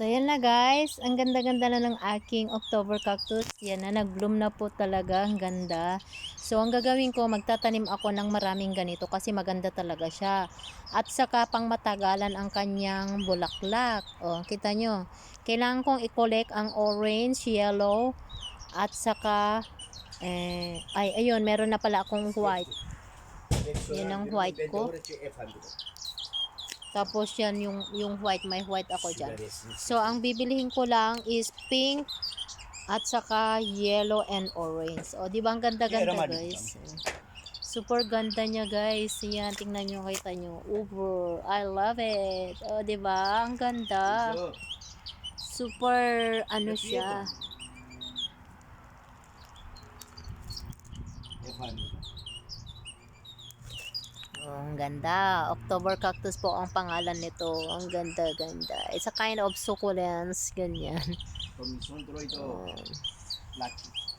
So, yan na guys. Ang ganda-ganda na ng aking October cactus. Yan na, nag-bloom na po talaga. Ang ganda. So, ang gagawin ko, magtatanim ako ng maraming ganito kasi maganda talaga siya. At saka pang matagalan ang kanyang bulaklak. O, kita nyo. Kailangan kong i-collect ang orange, yellow, at saka, eh, ay, ayun, meron na pala akong white. Yan ang white ko. Tapos yan yung yung white, may white ako diyan. So ang bibilihin ko lang is pink at saka yellow and orange. O di ba ang ganda-ganda guys? Super ganda niya guys. Yan tingnan niyo kita niyo. Uber. I love it. O di ba? Ang ganda. Super ano siya. Ang ganda. October cactus po ang pangalan nito. Ang ganda, ganda. It's a kind of succulents, ganyan. Con mi suegro y todo. Oh. Lucky.